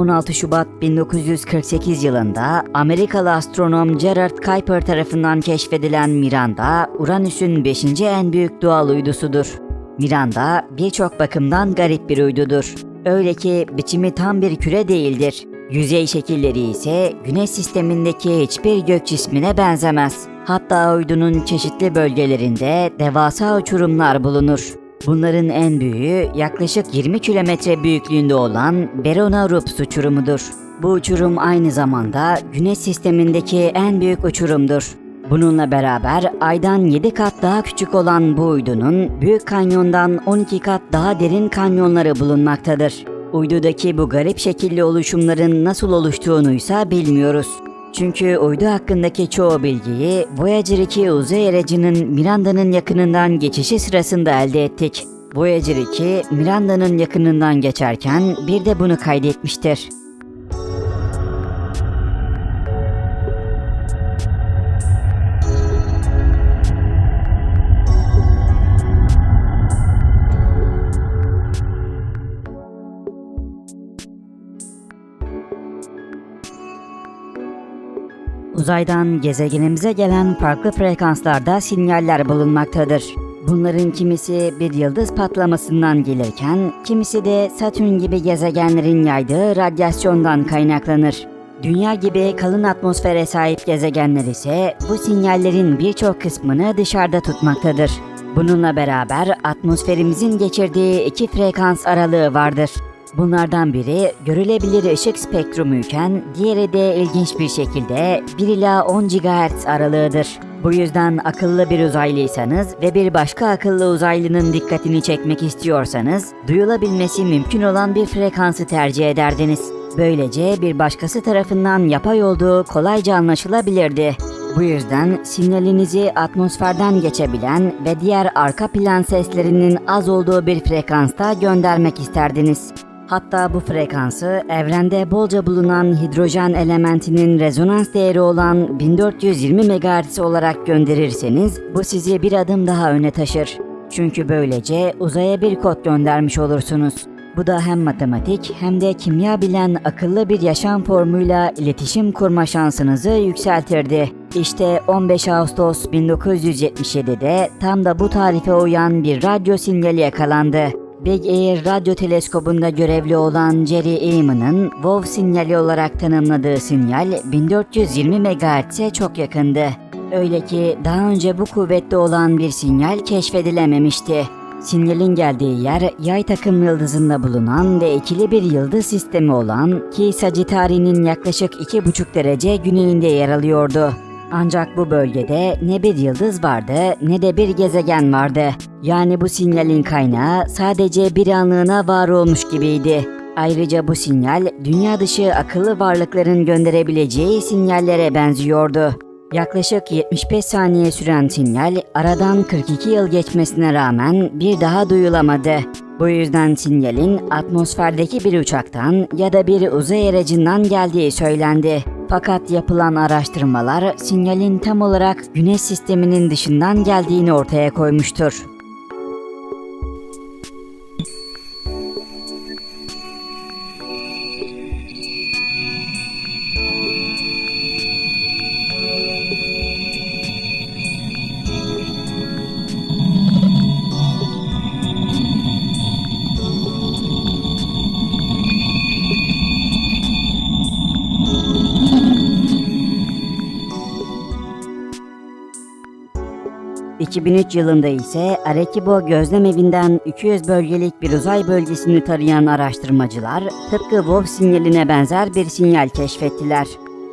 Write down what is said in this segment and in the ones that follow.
16 Şubat 1948 yılında Amerikalı astronom Gerard Kuiper tarafından keşfedilen Miranda, Uranüs'ün 5. en büyük doğal uydusudur. Miranda birçok bakımdan garip bir uydudur. Öyle ki biçimi tam bir küre değildir. Yüzey şekilleri ise Güneş sistemindeki hiçbir gök cismine benzemez. Hatta uydunun çeşitli bölgelerinde devasa uçurumlar bulunur. Bunların en büyüğü yaklaşık 20 kilometre büyüklüğünde olan Berona Rups uçurumudur. Bu uçurum aynı zamanda Güneş sistemindeki en büyük uçurumdur. Bununla beraber aydan 7 kat daha küçük olan bu uydunun Büyük Kanyon'dan 12 kat daha derin kanyonları bulunmaktadır. Uydudaki bu garip şekilli oluşumların nasıl oluştuğunuysa bilmiyoruz. Çünkü uydu hakkındaki çoğu bilgiyi Voyager 2 uzay aracının Miranda'nın yakınından geçişi sırasında elde ettik. Voyager 2 Miranda'nın yakınından geçerken bir de bunu kaydetmiştir. Uzaydan gezegenimize gelen farklı frekanslarda sinyaller bulunmaktadır. Bunların kimisi bir yıldız patlamasından gelirken, kimisi de Satürn gibi gezegenlerin yaydığı radyasyondan kaynaklanır. Dünya gibi kalın atmosfere sahip gezegenler ise bu sinyallerin birçok kısmını dışarıda tutmaktadır. Bununla beraber atmosferimizin geçirdiği iki frekans aralığı vardır. Bunlardan biri görülebilir ışık spektrumuyken diğeri de ilginç bir şekilde 1 ila 10 GHz aralığıdır. Bu yüzden akıllı bir uzaylıysanız ve bir başka akıllı uzaylının dikkatini çekmek istiyorsanız duyulabilmesi mümkün olan bir frekansı tercih ederdiniz. Böylece bir başkası tarafından yapay olduğu kolayca anlaşılabilirdi. Bu yüzden sinyalinizi atmosferden geçebilen ve diğer arka plan seslerinin az olduğu bir frekansta göndermek isterdiniz. Hatta bu frekansı evrende bolca bulunan hidrojen elementinin rezonans değeri olan 1420 MHz olarak gönderirseniz bu sizi bir adım daha öne taşır. Çünkü böylece uzaya bir kod göndermiş olursunuz. Bu da hem matematik hem de kimya bilen akıllı bir yaşam formuyla iletişim kurma şansınızı yükseltirdi. İşte 15 Ağustos 1977'de tam da bu tarife uyan bir radyo sinyali yakalandı. Big Air radyo teleskobunda görevli olan Jerry Eamon'ın WOW sinyali olarak tanımladığı sinyal 1420 MHz'e çok yakındı. Öyle ki daha önce bu kuvvetli olan bir sinyal keşfedilememişti. Sinyalin geldiği yer yay takım yıldızında bulunan ve ikili bir yıldız sistemi olan ki Sagittarius'in yaklaşık 2,5 derece güneyinde yer alıyordu. Ancak bu bölgede ne bir yıldız vardı ne de bir gezegen vardı. Yani bu sinyalin kaynağı sadece bir anlığına var olmuş gibiydi. Ayrıca bu sinyal dünya dışı akıllı varlıkların gönderebileceği sinyallere benziyordu. Yaklaşık 75 saniye süren sinyal aradan 42 yıl geçmesine rağmen bir daha duyulamadı. Bu yüzden sinyalin atmosferdeki bir uçaktan ya da bir uzay aracından geldiği söylendi. Fakat yapılan araştırmalar sinyalin tam olarak Güneş sisteminin dışından geldiğini ortaya koymuştur. ...2003 yılında ise Arecibo gözlem evinden 200 bölgelik bir uzay bölgesini tarayan araştırmacılar... ...tıpkı WOW sinyaline benzer bir sinyal keşfettiler.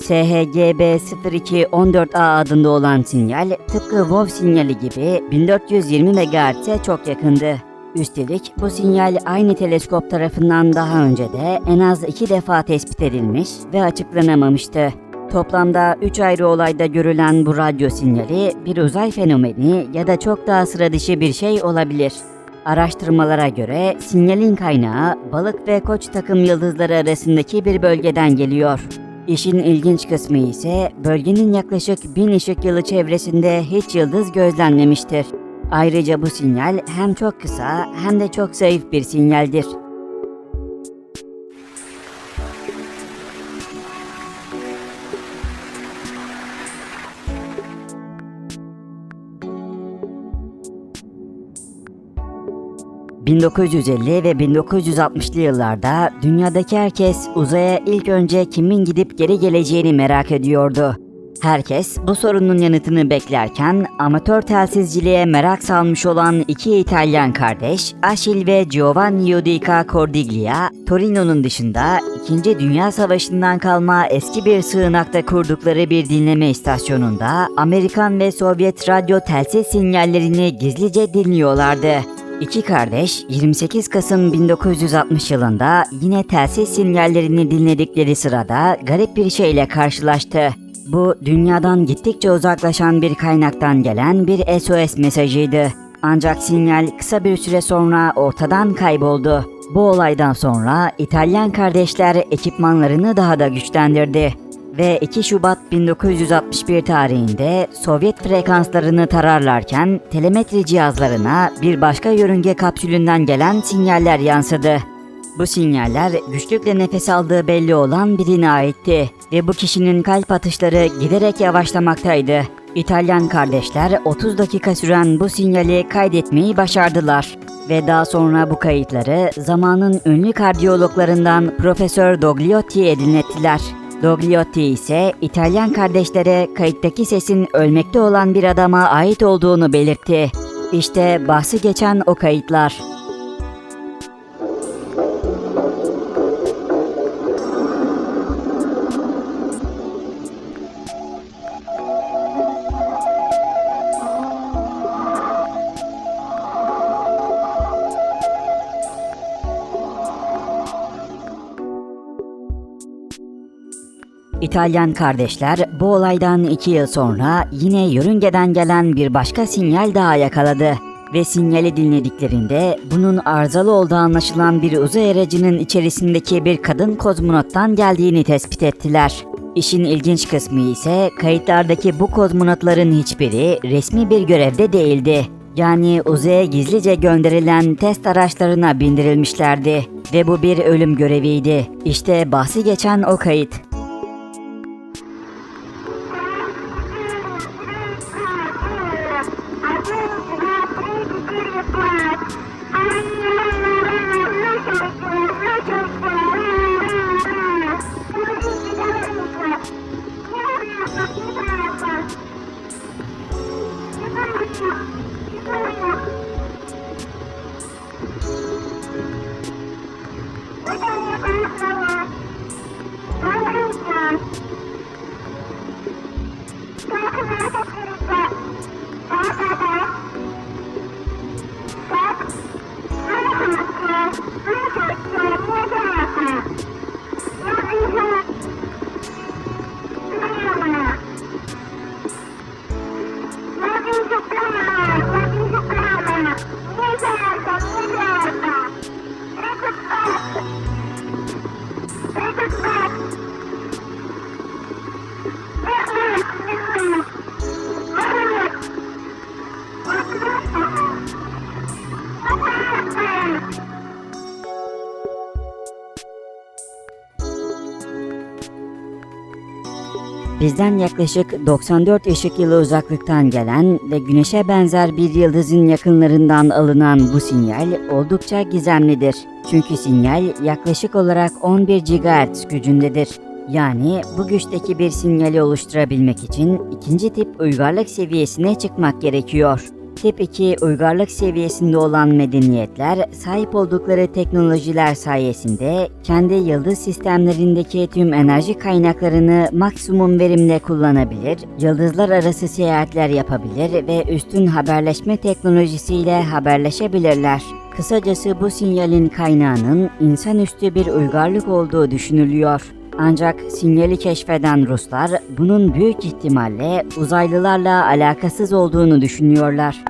SHGB0214A adında olan sinyal tıpkı WOW sinyali gibi 1420 MHz'e çok yakındı. Üstelik bu sinyal aynı teleskop tarafından daha önce de en az iki defa tespit edilmiş ve açıklanamamıştı. Toplamda 3 ayrı olayda görülen bu radyo sinyali bir uzay fenomeni ya da çok daha sıra dışı bir şey olabilir. Araştırmalara göre sinyalin kaynağı balık ve koç takım yıldızları arasındaki bir bölgeden geliyor. İşin ilginç kısmı ise bölgenin yaklaşık 1000 ışık yılı çevresinde hiç yıldız gözlenmemiştir. Ayrıca bu sinyal hem çok kısa hem de çok zayıf bir sinyaldir. 1950 ve 1960'lı yıllarda dünyadaki herkes uzaya ilk önce kimin gidip geri geleceğini merak ediyordu. Herkes bu sorunun yanıtını beklerken amatör telsizciliğe merak salmış olan iki İtalyan kardeş Achille ve Giovanni Giudica Cordiglia, Torino'nun dışında 2. Dünya Savaşı'ndan kalma eski bir sığınakta kurdukları bir dinleme istasyonunda Amerikan ve Sovyet radyo telsiz sinyallerini gizlice dinliyorlardı. İki kardeş 28 Kasım 1960 yılında yine telsiz sinyallerini dinledikleri sırada garip bir şeyle karşılaştı. Bu dünyadan gittikçe uzaklaşan bir kaynaktan gelen bir SOS mesajıydı. Ancak sinyal kısa bir süre sonra ortadan kayboldu. Bu olaydan sonra İtalyan kardeşler ekipmanlarını daha da güçlendirdi ve 2 Şubat 1961 tarihinde Sovyet frekanslarını tararlarken telemetri cihazlarına bir başka yörünge kapsülünden gelen sinyaller yansıdı. Bu sinyaller güçlükle nefes aldığı belli olan birine aitti ve bu kişinin kalp atışları giderek yavaşlamaktaydı. İtalyan kardeşler 30 dakika süren bu sinyali kaydetmeyi başardılar ve daha sonra bu kayıtları zamanın ünlü kardiyologlarından Profesör Dogliotti'ye dinlettiler. Dogliotti ise İtalyan kardeşlere kayıttaki sesin ölmekte olan bir adama ait olduğunu belirtti. İşte bahsi geçen o kayıtlar. İtalyan kardeşler bu olaydan iki yıl sonra yine yörüngeden gelen bir başka sinyal daha yakaladı. Ve sinyali dinlediklerinde bunun arızalı olduğu anlaşılan bir uzay aracının içerisindeki bir kadın kozmonottan geldiğini tespit ettiler. İşin ilginç kısmı ise kayıtlardaki bu kozmonotların hiçbiri resmi bir görevde değildi. Yani uzaya gizlice gönderilen test araçlarına bindirilmişlerdi ve bu bir ölüm göreviydi. İşte bahsi geçen o kayıt. Bizden yaklaşık 94 ışık yılı uzaklıktan gelen ve güneşe benzer bir yıldızın yakınlarından alınan bu sinyal oldukça gizemlidir. Çünkü sinyal yaklaşık olarak 11 GHz gücündedir. Yani bu güçteki bir sinyali oluşturabilmek için ikinci tip uygarlık seviyesine çıkmak gerekiyor. 2 uygarlık seviyesinde olan medeniyetler sahip oldukları teknolojiler sayesinde kendi yıldız sistemlerindeki tüm enerji kaynaklarını maksimum verimle kullanabilir, yıldızlar arası seyahatler yapabilir ve üstün haberleşme teknolojisiyle haberleşebilirler. Kısacası bu sinyalin kaynağının insanüstü bir uygarlık olduğu düşünülüyor. Ancak sinyali keşfeden Ruslar bunun büyük ihtimalle uzaylılarla alakasız olduğunu düşünüyorlar.